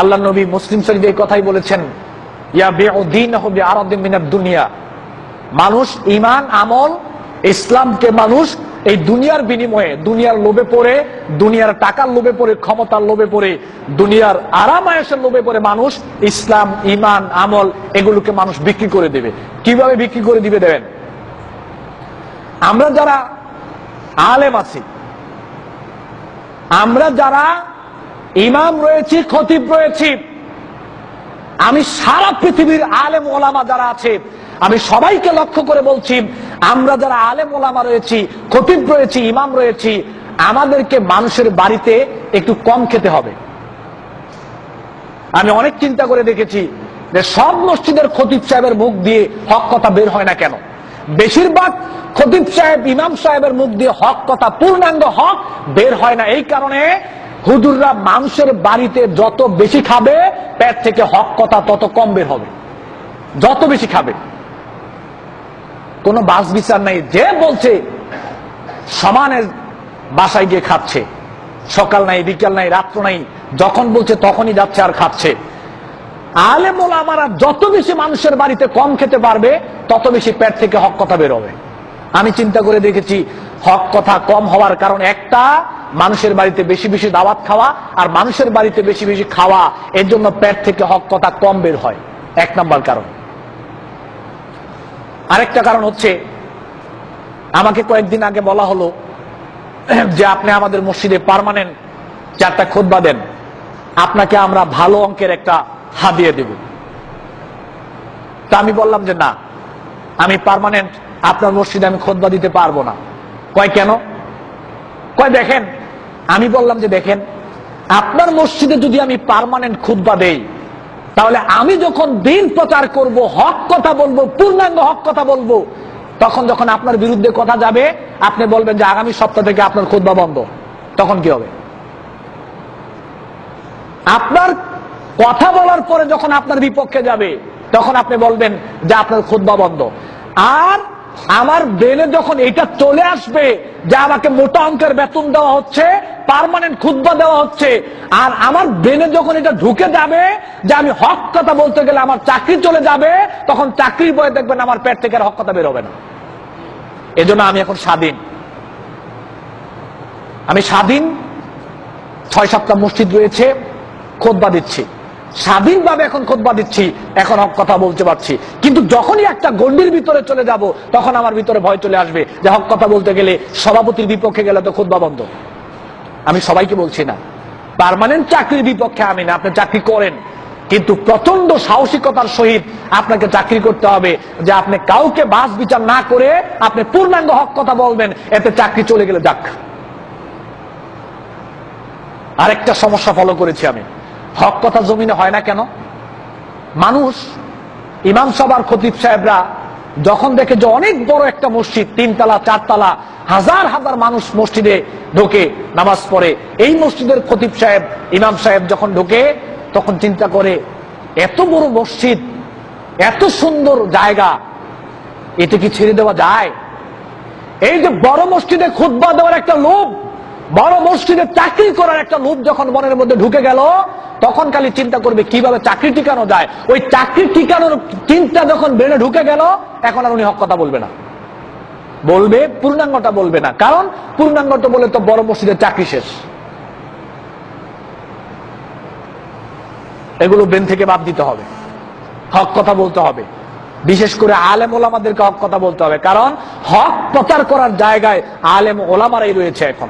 আল্লাহ নবী মুসলিম শরীফ এই কথাই বলেছেন দুনিয়া। মানুষ ইমান আমল, ইসলামকে মানুষ এই দুনিয়ার বিনিময়ে, দুনিয়ার লোভে পড়ে, দুনিয়ার টাকার লোভে পড়ে, ক্ষমতার লোভে পড়ে, দুনিয়ার আরামায়াসের লোভে পড়ে মানুষ ইসলাম ইমান আমল এগুলোকে মানুষ বিক্রি করে দেবে। কীভাবে বিক্রি করে দিবে দেবেন? আমরা যারা আলেম আছি, আমরা যারা ইমাম রয়েছি, খতিব রয়েছি। আমি সারা পৃথিবীর আলেম ওলামা যারা আছে, আমি সবাইকে লক্ষ্য করে বলছি, আমরা যারা আলেম ওলামা রয়েছি, খতিব রয়েছি, ইমাম রয়েছি, আমাদেরকে মানুষের বাড়িতে একটু কম খেতে হবে। আমি অনেক চিন্তা করে দেখেছি যে সব মসজিদের খতিব সাহেবের মুখ দিয়ে হক কথা বের হয় না কেন? বেশিরভাগ খতিব সাহেব, ইমাম সাহেবের মুখ দিয়ে হক কথা, পূর্ণাঙ্গ হক বের হয় না। এই কারণে হুজুররা মানুষের বাড়িতে যত বেশি খাবে, পেট থেকে হক কথা তত কম বের হবে। যত বেশি খাবে। কোনো বাস বিচার নাই। যে বলছে সমানের বাসায় গিয়ে খাচ্ছে। সকাল নাই, বিকাল নাই, রাত্র নাই, যখন বলছে তখনই যাচ্ছে আর খাচ্ছে। আলেমুল আমারা যত বেশি মানুষের বাড়িতে কম খেতে পারবে, তত বেশি পেট থেকে হক কথা বেরোবে আমি চিন্তা করে দেখেছি, হক কথা কম হওয়ার কারণ একটা মানুষের বাড়িতে বেশি বেশি দাওয়াত খাওয়া আর মানুষের বাড়িতে বেশি বেশি খাওয়া, এর জন্য পেট থেকে হক কথা কম বের হয়। এক নম্বর কারণ। আরেকটা কারণ হচ্ছে, আমাকে কয়েকদিন আগে বলা হলো যে আপনি আমাদের মসজিদে পারমানেন্ট চারটা খোদবা দেন। আপনাকে আমরা ভালো অঙ্কের একটা হাদিয়ে দেব। তা আমি বললাম যে না, আমি পারমানেন্ট আপনার মসজিদে আমি খোদবা দিতে পারব না। কয় কেন? কয় দেখেন আমি বললাম যে দেখেন, আপনার মসজিদে যদি আমি পারমানেন্ট খুতবা দেই, তাহলে আমি যখন দিন প্রচার করব, হক কথা বলব, পূর্ণাঙ্গ হক কথা বলব, তখন যখন আপনার বিরুদ্ধে কথা যাবে, আপনি বলবেন যে আগামী সপ্তাহ থেকে আপনার খুতবা বন্ধ। তখন কি হবে? আপনার কথা বলার পরে যখন আপনার বিপক্ষে যাবে, তখন আপনি বলবেন যে আপনার খুতবা বন্ধ। আর আমার ব্রেনে যখন এটা চলে আসবে যে আমাকে মোটা অঙ্কের বেতন দেওয়া হচ্ছে পারমানেন্ট খুদ্া দেওয়া হচ্ছে, আর আমার ব্রেনে যখন এটা ঢুকে যাবে যে আমি হক কথা বলতে গেলে আমার চাকরি চলে যাবে, তখন চাকরির বয়ে দেখবেন আমার পেট থেকে হক কথা বেরোবে না। এজন্য আমি এখন স্বাধীন। আমি স্বাধীন, ছয় সপ্তাহ মসজিদ রয়েছে খোদবা দিচ্ছি। স্বাধীনভাবে এখন খোদবা দিচ্ছি, এখন হক কথা বলতে পারছি। কিন্তু যখনই একটা গন্ডির ভিতরে চলে যাব, তখন আমার ভিতরে ভয় চলে আসবে যে হক কথা বলতে গেলে সভাপতির বিপক্ষে গেলে তো খোদবা বন্ধ। আমি সবাইকে বলছি না। পারমানেন্ট চাকরির বিপক্ষে আমি না, আপনি চাকরি করেন। কিন্তু প্রচণ্ড সাহসিকতার সহিত আপনাকে চাকরি করতে হবে যে আপনি কাউকে বাস বিচার না করে আপনি পূর্ণাঙ্গ হক কথা বলবেন, এতে চাকরি চলে গেলে যাক। আরেকটা সমস্যা ফলো করেছি আমি। হক কথা জমিনে হয় না কেন? মানুষ, ইমাম সবার খতিব সাহেবরা যখন দেখে যে অনেক বড় একটা মসজিদ, তিনতলা, চারতলা, হাজার হাজার মানুষ মসজিদে ঢোকে, নামাজ পড়ে, এই মসজিদের খতিব সাহেব, ইমাম সাহেব যখন ঢোকে, তখন চিন্তা করে, এত বড় মসজিদ, এত সুন্দর জায়গা এটা কি ছেড়ে দেওয়া যায়? এই যে বড় মসজিদে খুদ্া দেওয়ার একটা লোভ বড় মসজিদে চাকরি করার একটা লোভ যখন মনের মধ্যে ঢুকে গেল, তখন খালি চিন্তা করবে কীভাবে চাকরি টিকানো যায়। ওই চাকরি টিকানোর চিন্তা যখন ব্রেনে ঢুকে গেল, এখন আর উনি হক কথা বলবে না। বলবে, পূর্ণাঙ্গটা বলবে না। কারণ পূর্ণাঙ্গটা বলে তো বড় মসজিদের চাকরি শেষ। এগুলো ব্রেন থেকে বাদ দিতে হবে। হক কথা বলতে হবে। বিশেষ করে আলেম ওলামাদেরকে হক কথা বলতে হবে। কারণ হক প্রচার করার জায়গায় আলেম ওলামারাই রয়েছে এখন।